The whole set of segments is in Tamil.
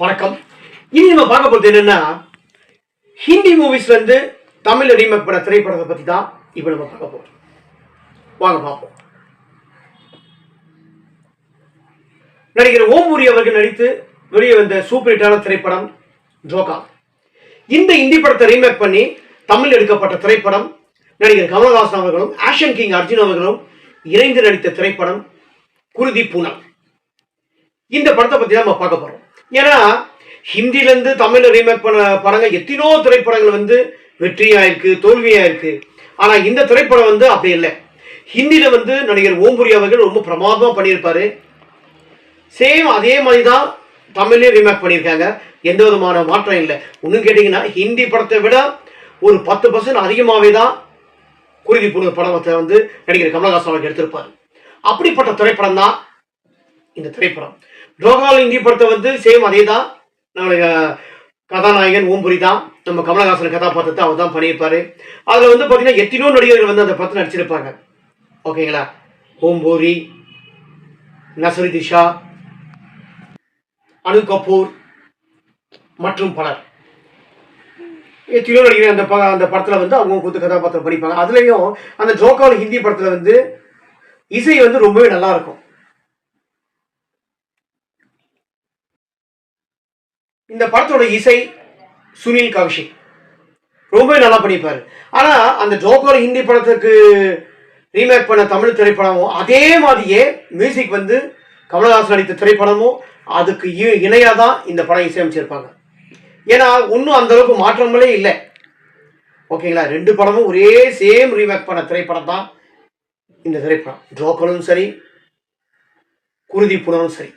வணக்கம். இனி நம்ம பார்க்க போகிறது என்னென்னா ஹிந்தி மூவிஸ்லேருந்து தமிழ் ரீமேக் பண்ண திரைப்படத்தை பற்றி தான் இப்போ நம்ம பார்க்க போகிறோம் வாங்க பார்ப்போம். நடிகர் ஓம்பூரி அவர்கள் நடித்து வெளியே வந்த சூப்பர் ஹிட்டான திரைப்படம் ஜோகா இந்த இந்தி படத்தை ரீமேக் பண்ணி தமிழ் எடுக்கப்பட்ட திரைப்படம் நடிகர் கமல்ஹாசன் அவர்களும் ஆஷன் கிங் அர்ஜுன் அவர்களும் இணைந்து நடித்த திரைப்படம் குருதி பூனம். இந்த படத்தை பற்றி தான் நம்ம பார்க்க போகிறோம் ஏன்னா ஹிந்திலேருந்து தமிழில் ரீமேக் பண்ண படங்கள் எத்தனையோ திரைப்படங்கள் வந்து வெற்றியாக இருக்குது தோல்வியாக இருக்குது ஆனால் இந்த திரைப்படம் வந்து அப்படி இல்லை. ஹிந்தியில் வந்து நடிகர் ஓம்புரி அவர்கள் ரொம்ப பிரமாதமாக பண்ணியிருப்பார். சேம் அதே மாதிரி தான் தமிழ்லேயும் ரீமேக் பண்ணியிருக்காங்க. எந்த விதமான மாற்றம் இல்லை. ஒன்றும் கேட்டிங்கன்னா ஹிந்தி படத்தை விட ஒரு பத்து பர்சன்ட் அதிகமாகவே தான் குருதி புனித படத்தை வந்து நடிகர் கமலஹாசன் அவர்கள் எடுத்திருப்பார். அப்படிப்பட்ட திரைப்படம் தான் இந்த திரைப்படம். ரோகால் இந்தி படத்தை வந்து சேம் அதே தான் நம்மளுடைய கதாநாயகன் ஓம்புரி தான். நம்ம கமலஹாசன் கதாபாத்திரத்தை அவர் தான் பண்ணியிருப்பாரு. அதில் வந்து பார்த்தீங்கன்னா எத்தனையோ நடிகர்கள் வந்து அந்த படத்தில் நடிச்சிருப்பாங்க. ஓகேங்களா? ஓம்பூரி நசரி திஷா அனு கபூர் மற்றும் பலர். எத்தனையோ நடிகர் அந்த ப அந்த படத்தில் வந்து அவங்க கொடுத்து கதாபாத்திரம் படிப்பாங்க அதுலேயும் அந்த ஜோக்கால் ஹிந்தி படத்தில் வந்து இசை வந்து ரொம்பவே நல்லாயிருக்கும் இருக்கும் இந்த படத்தோட இசை சுனில் கௌஷிக். ரொம்ப நல்லா பண்ணிப்பார் ஆனால் அந்த ஜோக்கர் ஹிந்தி படத்துக்கு ரீமேக் பண்ண தமிழ் திரைப்படமும் அதே மாதிரியே மியூசிக் வந்து கமலஹாசன் நடித்த திரைப்படமும் அதுக்கு இ- தான் இந்த படம் இசையமைச்சிருப்பாங்க. ஏன்னா ஒன்றும் அந்தளவுக்கு மாற்றங்களே இல்லை. ஓகேங்களா? ரெண்டு படமும் ஒரே சேம் ரீமேக் பண்ண திரைப்படம் தான் இந்த திரைப்படம். ஜோக்கரும் சரி குருதி புனரும் சரி.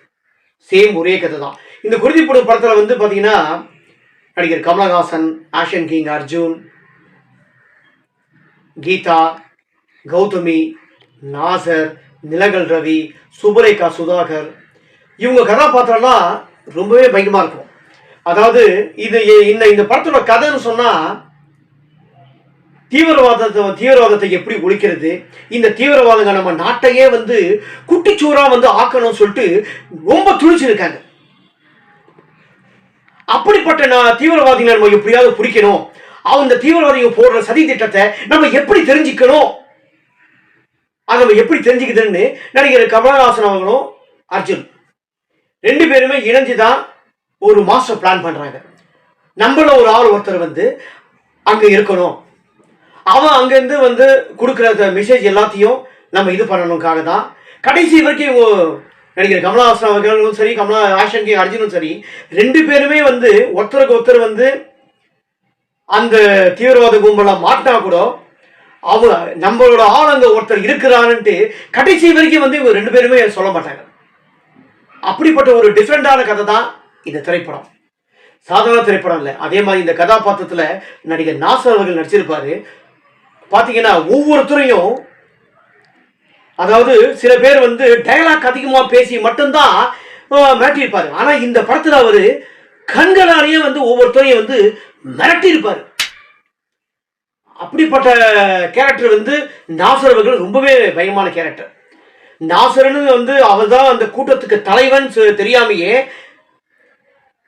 சேம் ஒரே கதை தான் இந்த குருதி படத்தில் வந்து பார்த்தீங்கன்னா நடிகர் கமலஹாசன் ஆஷன் கிங் அர்ஜுன் கீதா கௌதமி நாசர் நிலகல் ரவி சுபரேகா சுதாகர். இவங்க கதாபாத்திரம்லாம் ரொம்பவே பயங்கரமாக இருக்கும். அதாவது இது இந்த இந்த படத்தோட கதைன்னு சொன்னால் தீவிரவாதத்தை தீவிரவாதத்தை எப்படி ஒழிக்கிறது? இந்த தீவிரவாதங்க நம்ம நாட்டையே வந்து குட்டிச்சூரா வந்து ஆக்கணும்னு சொல்லிட்டு ரொம்ப துணிச்சிருக்காங்க அப்படிப்பட்ட நான் தீவிரவாதிகளை நம்ம எப்படியாவது பிடிக்கணும். அந்த தீவிரவாதிங்க போடுற சதி திட்டத்தை நம்ம எப்படி தெரிஞ்சுக்கணும்? அதை நம்ம எப்படி தெரிஞ்சுக்குதுன்னு நடிகர் கமலஹாசன் அவங்களும் அர்ஜுன் ரெண்டு பேருமே இணைஞ்சு தான் ஒரு மாஸ்டர் பிளான் பண்றாங்க. நம்மள ஒரு ஆள் ஒருத்தர் வந்து அங்க இருக்கணும். அவன் அங்கேருந்து வந்து கொடுக்குற மெசேஜ் எல்லாத்தையும் நம்ம இது பண்ணணுக்காக தான். கடைசி வரைக்கும் இவங்க நடிகர் கமலஹாசன் அவர்களும் சரி கமலா ஆஷன் கே அர்ஜுனும் சரி ரெண்டு பேருமே வந்து ஒருத்தருக்கு ஒருத்தர் வந்து அந்த தீவிரவாத கும்பலாக மாட்டினா கூட அவங்க நம்மளோட ஆள் ஒருத்தர் இருக்கிறான்ட்டு கடைசி வரைக்கும் வந்து இவங்க ரெண்டு பேருமே சொல்ல மாட்டாங்க. அப்படிப்பட்ட ஒரு டிஃப்ரெண்டான கதை தான் இந்த திரைப்படம். சாதாரண திரைப்படம் இல்லை. அதே மாதிரி இந்த கதாபாத்திரத்தில் நடிகர் நாசர் அவர்கள் நடிச்சிருப்பாரு. பார்த்தீங்கன்னா ஒவ்வொருத்தரையும் அதாவது சில பேர் வந்து டயலாக் அதிகமாக பேசி மட்டும்தான் மிரட்டியிருப்பார் மிரட்டியிருப்பாரு ஆனால் இந்த படத்தில் அவர் கண்களாலேயே வந்து ஒவ்வொருத்தரையும் வந்து மிரட்டியிருப்பார் அப்படிப்பட்ட கேரக்டர் வந்து நாசர் அவர்கள் ரொம்பவே பயமான கேரக்டர் நாசர்னு வந்து அவர் தான் அந்த கூட்டத்துக்கு தலைவன் தெரியாமையே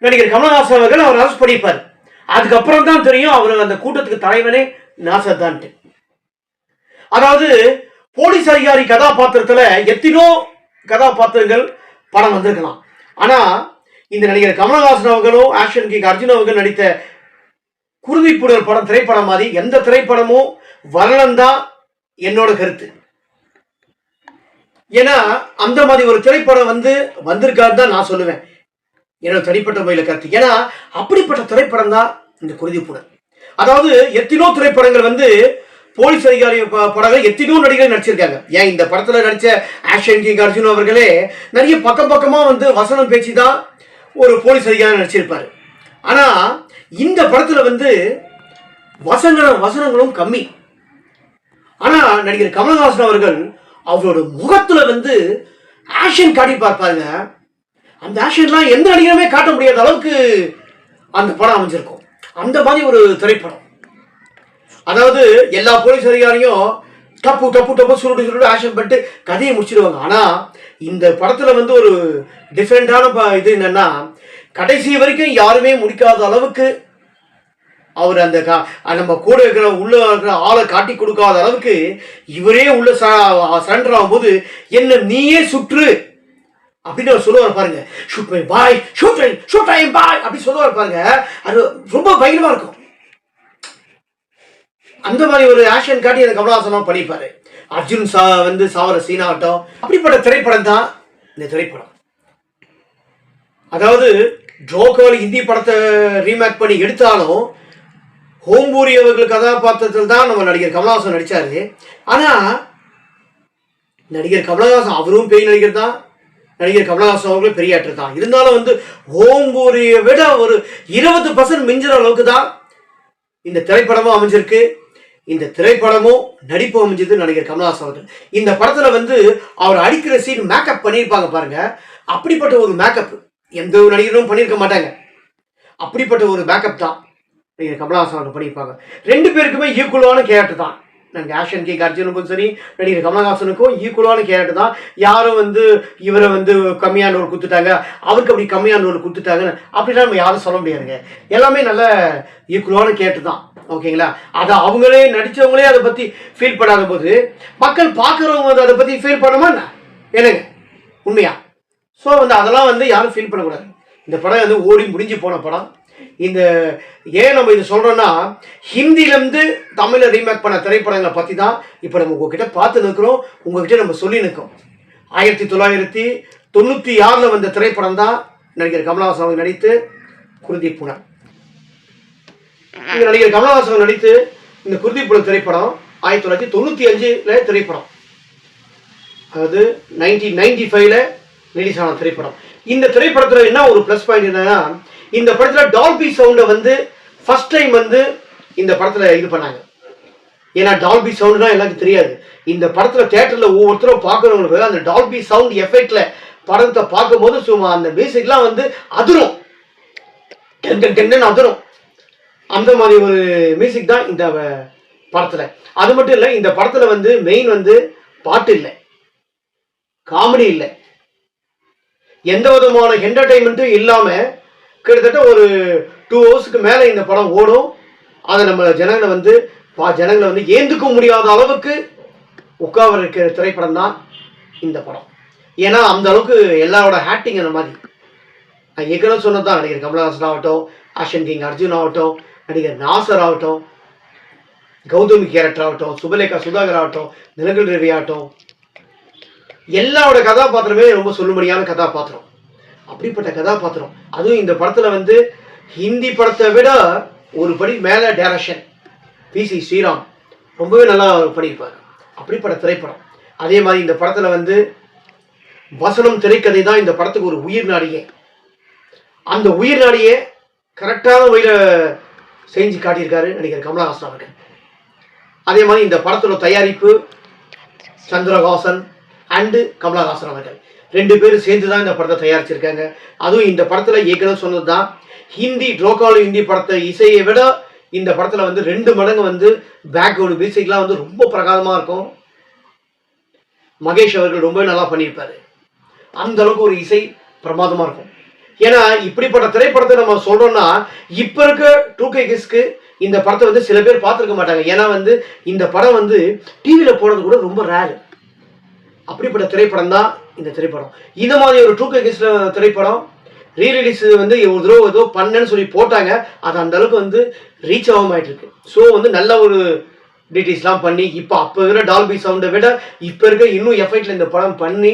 நடிகர் கமலஹாசன் அவர்கள் அவர் அரசு பண்ணியிருப்பார். அதுக்கப்புறம் தான் தெரியும் அவர் அந்த கூட்டத்துக்கு தலைவனே நாசர் தான்ட்டு. அதாவது போலீஸ் அதிகாரி கதாபாத்திரத்தில் எத்தனோ கதாபாத்திரங்கள் படம் வந்திருக்கலாம். ஆனால் இந்த நடிகர் கமலஹாசன் அவர்களும் ஆக்ஷன் கிங் அர்ஜுன் அவர்கள் நடித்த குருதிப்புடல் படம் திரைப்படம் மாதிரி எந்த திரைப்படமும் வரலன் தான் என்னோட கருத்து. ஏன்னா அந்த மாதிரி ஒரு திரைப்படம் வந்து வந்திருக்காருன்னு தான் நான் சொல்லுவேன். என்னோட தனிப்பட்ட முறையில் கருத்து. ஏன்னா அப்படிப்பட்ட திரைப்படம் தான் இந்த குருதிப்புடல். அதாவது எத்தனோ திரைப்படங்கள் வந்து போலீஸ் அதிகாரி ப- படங்கள் எத்தனையோ நடிகர்கள் நடிச்சிருக்காங்க. ஏன் இந்த படத்தில் நடிச்ச ஆக்ஷன் கிங் அர்ஜுன் அவர்களே நிறைய பக்கம் பக்கமாக வந்து வசனம் பேச்சு தான் ஒரு போலீஸ் அதிகாரி நடிச்சிருப்பார். ஆனால் இந்த படத்தில் வந்து வசங்களும் வசனங்களும் கம்மி. ஆனால் நடிகர் கமல்ஹாசன் அவர்கள் அவரோட முகத்தில் வந்து ஆக்ஷன் காட்டி பார்ப்பாங்க அந்த ஆக்ஷன்லாம் எந்த நடிகருமே காட்ட முடியாத அளவுக்கு அந்த படம் அமைஞ்சிருக்கும். அந்த மாதிரி ஒரு திரைப்படம். அதாவது எல்லா போலீஸ் அதிகாரியும் டப்பு டப்பு டப்பு சுருட்டு சுருட்டு ஆக்ஷன் பண்ணிட்டு கதையை முடிச்சிடுவாங்க ஆனால் இந்த படத்தில் வந்து ஒரு டிஃப்ரெண்டான இது என்னன்னா கடைசி வரைக்கும் யாருமே முடிக்காத அளவுக்கு அவர் அந்த கா நம்ம கூட இருக்கிற உள்ள இருக்கிற ஆளை காட்டி கொடுக்காத அளவுக்கு இவரே உள்ள சரண்டர் ஆகும்போது என்ன நீயே சுற்று! அப்படின்னு அவர் சொல்லுவார் பாருங்க. Shoot my boy shoot shoot my boy அப்படின்னு சொல்லுவார் பாருங்க. அது ரொம்ப பயிரமாக இருக்கும். அந்த மாதிரி ஒரு ஆக்ஷன் காட்டி அந்த கமலஹாசனும் பண்ணிப்பாரு. அர்ஜுன் சா வந்து சாவர சீனாகட்டும் அப்படிப்பட்ட திரைப்படம் தான் இந்த திரைப்படம். அதாவது ஜோக்கோல் ஹிந்தி படத்தை ரீமேக் பண்ணி எடுத்தாலும் ஹோம்பூரி அவர்கள் கதாபாத்திரத்தில் தான் நம்ம நடிகர் கமலஹாசன் நடிச்சாரு. ஆனா நடிகர் கமலஹாசன் அவரும் பெரிய நடிகர் தான். நடிகர் கமலஹாசன் அவர்களும் பெரிய ஆக்டர் தான். இருந்தாலும் வந்து ஹோம்பூரியை விட ஒரு இருபது பர்சன்ட் மிஞ்சிற அளவுக்கு தான் இந்த திரைப்படமும் அமைஞ்சிருக்கு. இந்த திரைப்படமும் நடிப்பு அமைஞ்சது நடிகர் கமலஹாசன் அவர்கள். இந்த படத்தில் வந்து அவர் அடிக்கிற சீன் மேக்கப் பண்ணியிருப்பாங்க பாருங்க. அப்படிப்பட்ட ஒரு மேக்கப் எந்த ஒரு நடிகரும் பண்ணியிருக்க மாட்டாங்க. அப்படிப்பட்ட ஒரு மேக்கப் தான் நடிகர் கமலஹாசன் அவர்கள் பண்ணியிருப்பாங்க. ரெண்டு பேருக்குமே ஈக்குவலான கேரக்டர் தான். நாங்கள் கே கேக் அர்ஜுனுக்கும் சரி நடிகர் கமல்ஹாசனுக்கும் ஈக்குவலான கேரக்டர் தான். யாரும் வந்து இவரை வந்து கம்மியான ஒரு குத்துட்டாங்க அவருக்கு அப்படி கம்மியான ஒரு குத்துட்டாங்கன்னு அப்படிலாம் நம்ம யாரும் சொல்ல முடியாதுங்க. எல்லாமே நல்ல ஈக்குவலான கேரக்டர் தான். ஓகேங்களா? அதை அவங்களே நடித்தவங்களே அதை பற்றி ஃபீல் பண்ணாத போது மக்கள் பார்க்குறவங்க வந்து அதை பற்றி ஃபீல் பண்ணுமா என்ன? என்னங்க? உண்மையா? ஸோ வந்து அதெல்லாம் வந்து யாரும் ஃபீல் பண்ணக்கூடாது. இந்த படம் வந்து ஓடி முடிஞ்சு போன படம். இந்த ஏன் நம்ம இது சொல்கிறோன்னா ஹிந்திலேருந்து தமிழில் ரீமேக் பண்ண திரைப்படங்களை பற்றி தான் இப்போ நம்ம உங்ககிட்ட பார்த்து நிற்கிறோம் உங்ககிட்ட நம்ம சொல்லி நிற்கிறோம். ஆயிரத்தி தொள்ளாயிரத்தி தொண்ணூற்றி ஆறில் வந்த திரைப்படம் தான் நடிகர் கமலஹாசன் அவங்க நடித்து குருதி புனர் இந்த நடிகர் கமலஹாசன் நடித்து இந்த குருதி புனர் திரைப்படம் ஆயிரத்தி தொள்ளாயிரத்தி தொண்ணூற்றி அஞ்சில் திரைப்படம். அதாவது நைன்டீன் நைன்டி ஃபைவ்ல ரிலீஸ் ஆன திரைப்படம். இந்த திரைப்படத்தில் என்ன ஒரு ப்ளஸ் பாயிண்ட் என்னன்னா இந்த படத்தில் டால்பி சவுண்டை வந்து ஃபர்ஸ்ட் டைம் வந்து இந்த படத்தில் இது பண்ணாங்க. ஏன்னா டால்பி சவுண்டுனா எல்லாருக்கும் தெரியாது. இந்த படத்தில் தேட்டரில் ஒவ்வொருத்தரும் பார்க்குறவங்களுக்கு அந்த டால்பி சவுண்ட் எஃபெக்ட்ல படத்தை பார்க்கும்போது சும்மா அந்த மியூசிக்லாம் வந்து அதிரும். டென்னு அதிரும். அந்த மாதிரி ஒரு மியூசிக் தான் இந்த படத்தில். அது மட்டும் இல்லை இந்த படத்தில் வந்து மெயின் வந்து பாட்டு இல்லை. காமெடி இல்லை. எந்த விதமான என்டர்டைன்மெண்ட்டும் இல்லாமல் கிட்டத்தட்ட ஒரு டூ ஹவர்ஸுக்கு மேலே இந்த படம் ஓடும். அதை நம்ம ஜனங்களை வந்து பா ஜனங்களை வந்து ஏந்துக்க முடியாத அளவுக்கு உட்கார இருக்கிற திரைப்படம் தான் இந்த படம். ஏன்னா அந்த அளவுக்கு எல்லாரோட ஹேட்டிங் அந்த மாதிரி. நான் ஏற்கனவே சொன்னதான் நடிகர் கமலஹாசன் ஆகட்டும் ஆஷன் கிங் அர்ஜுன் ஆகட்டும் நடிகர் நாசர் ஆகட்டும் கௌதமி கேரக்டர் ஆகட்டும் சுபலேகா சுதாகர் ஆகட்டும் நிலங்கல் ரவி ஆகட்டும். எல்லாரோட கதாபாத்திரமே ரொம்ப சொல்லும்படியான கதாபாத்திரம். அப்படிப்பட்ட கதாபாத்திரம். அதுவும் இந்த படத்துல வந்து ஹிந்தி படத்தை விட ஒரு படி மேல டைரக்ஷன். பி சி ஸ்ரீராம் ரொம்பவே நல்லா பண்ணியிருப்பார். அப்படிப்பட்ட திரைப்படம். அதே மாதிரி இந்த படத்துல வந்து வசனம் திரைக்கதை தான் இந்த படத்துக்கு ஒரு உயிர் நாடியே. அந்த உயிர் நாடியே கரெக்டான வழியில செஞ்சு காட்டியிருக்காரு நடிகர் கமலஹாசன் அவர்கள். அதே மாதிரி இந்த படத்தோட தயாரிப்பு சந்திரஹாசன் அண்டு கமலஹாசன் அவர்கள். ரெண்டு பேரும் சேர்ந்து தான் இந்த படத்தை தயாரிச்சிருக்காங்க. அதுவும் இந்த படத்தில் ஏற்கனவே சொன்னது தான் ஹிந்தி ட்ரோகாலு ஹிந்தி படத்தை இசையை விட இந்த படத்தில் வந்து ரெண்டு மடங்கு வந்து பேக்ரவுண்ட் மியூசிக்லாம் வந்து ரொம்ப பிரகாதமாக இருக்கும். மகேஷ் அவர்கள் ரொம்ப நல்லா பண்ணியிருப்பார். அந்த அளவுக்கு ஒரு இசை பிரமாதமாக இருக்கும். ஏன்னா இப்படிப்பட்ட திரைப்படத்தை நம்ம சொல்கிறோம்னா இப்போ இருக்க டூ கே கிஸ்க்கு இந்த படத்தை வந்து சில பேர் பார்த்துருக்க மாட்டாங்க. ஏன்னா வந்து இந்த படம் வந்து டிவியில் போடுறது கூட ரொம்ப ரேரு அப்படிப்பட்ட திரைப்படம் தான் இந்த திரைப்படம். இது மாதிரி ஒரு டூ கே கிஸ்ல திரைப்படம் ரீ ரிலீஸ் வந்து ஒரு தடவை ஏதோ பண்ணேன்னு சொல்லி போட்டாங்க. அது அந்த அளவுக்கு வந்து ரீச் ஆகாம ஆயிட்டு இருக்கு ஸோ வந்து நல்ல ஒரு டீட்டெயில்ஸ்லாம் பண்ணி இப்போ அப்போ இருக்கிற டால்பி சவுண்டை விட இப்போ இருக்க இன்னும் எஃபெக்டில் இந்த படம் பண்ணி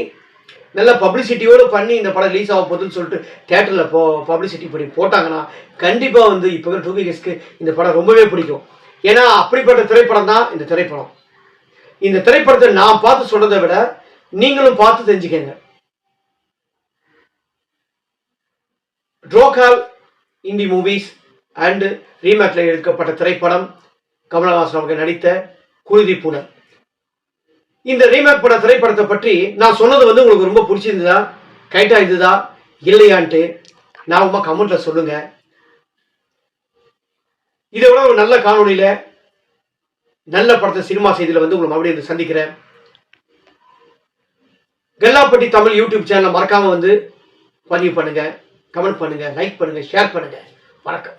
நல்ல பப்ளிசிட்டியோடு பண்ணி இந்த படம் ரிலீஸ் ஆக போகுதுன்னு சொல்லிட்டு தேட்டரில் போ பப்ளிசிட்டி பண்ணி போட்டாங்கன்னா கண்டிப்பாக வந்து இப்போ இருக்கிற டூ கே இந்த படம் ரொம்பவே பிடிக்கும். ஏன்னா அப்படிப்பட்ட திரைப்படம் தான் இந்த திரைப்படம். இந்த திரைப்படத்தை நான் பார்த்து சொல்கிறத விட நீங்களும் பார்த்து தெரிஞ்சுக்கங்க. ட்ரோகால் இந்தி மூவிஸ் அண்டு ரீமேக்ல எடுக்கப்பட்ட திரைப்படம் கமலஹாசன் அவர்கள் நடித்த குருதி புனர் இந்த ரீமேக் பட திரைப்படத்தை பற்றி நான் சொன்னது வந்து உங்களுக்கு ரொம்ப பிடிச்சிருந்ததா கைட்டா இருந்ததா? இல்லையான்ட்டு ஞாபகமா கமெண்ட்ல சொல்லுங்க. இதை விட ஒரு நல்ல காணொலியில நல்ல படத்தை சினிமா செய்தியில வந்து உங்களை மறுபடியும் சந்திக்கிறேன். வெள்ளாப்பட்டி தமிழ் யூடியூப் சேனலை மறக்காமல் வந்து பதிவு பண்ணுங்கள் கமெண்ட் பண்ணுங்கள் லைக் பண்ணுங்கள் ஷேர் பண்ணுங்க. வணக்கம்.